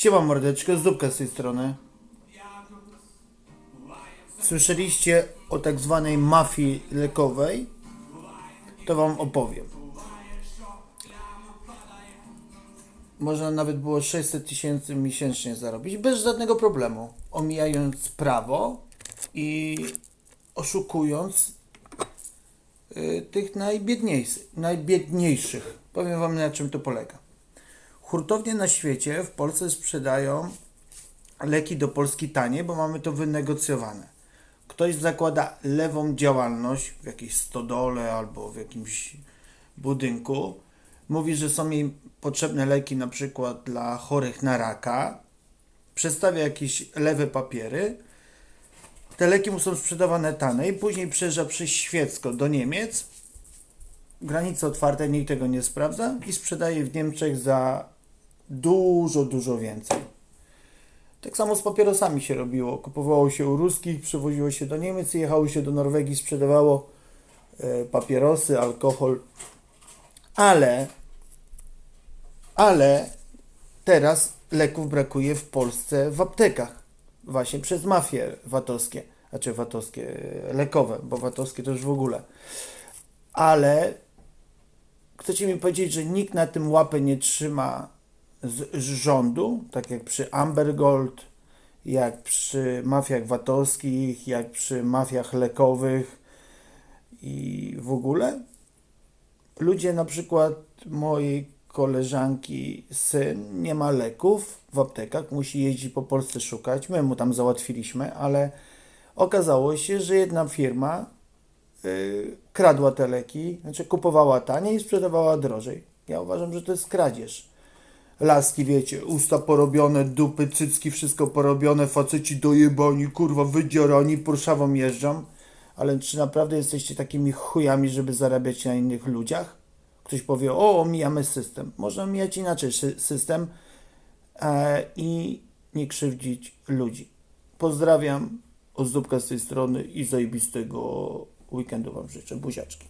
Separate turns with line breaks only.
Siema mordeczko, Zupka z tej strony. Słyszeliście o tak zwanej mafii lekowej? To wam opowiem. Można nawet było 600 tysięcy miesięcznie zarobić bez żadnego problemu, omijając prawo i oszukując y, tych najbiedniejszych, najbiedniejszych. Powiem wam na czym to polega. Hurtownie na świecie w Polsce sprzedają leki do Polski tanie, bo mamy to wynegocjowane. Ktoś zakłada lewą działalność w jakiejś stodole albo w jakimś budynku. Mówi, że są jej potrzebne leki na przykład dla chorych na raka. Przedstawia jakieś lewe papiery. Te leki mu są sprzedawane taniej. Później przejeżdża przez Świecko do Niemiec. Granice otwarte, nikt tego nie sprawdza i sprzedaje w Niemczech za dużo, dużo więcej. Tak samo z papierosami się robiło. Kupowało się u ruskich, przywoziło się do Niemiec, jechało się do Norwegii, sprzedawało e, papierosy, alkohol. Ale, ale teraz leków brakuje w Polsce w aptekach. Właśnie przez mafie VAT-owskie. Znaczy VAT-owskie, e, lekowe, bo VAT-owskie to już w ogóle. Ale chcecie mi powiedzieć, że nikt na tym łapę nie trzyma z, rządu, tak jak przy Amber Gold, jak przy mafiach VAT-owskich, jak przy mafiach lekowych i w ogóle? Ludzie, na przykład mojej koleżanki syn nie ma leków w aptekach, musi jeździć po Polsce szukać. My mu tam załatwiliśmy, ale okazało się, że jedna firma y, kradła te leki, znaczy kupowała taniej i sprzedawała drożej. Ja uważam, że to jest kradzież. Laski, wiecie, usta porobione, dupy, cycki, wszystko porobione, faceci dojebani, kurwa, wydziorani, porszawą jeżdżą. Ale czy naprawdę jesteście takimi chujami, żeby zarabiać na innych ludziach? Ktoś powie, o, omijamy system. Można omijać inaczej sy- system e, i nie krzywdzić ludzi. Pozdrawiam, ozdóbka z tej strony i zajebistego weekendu Wam życzę. Buziaczki.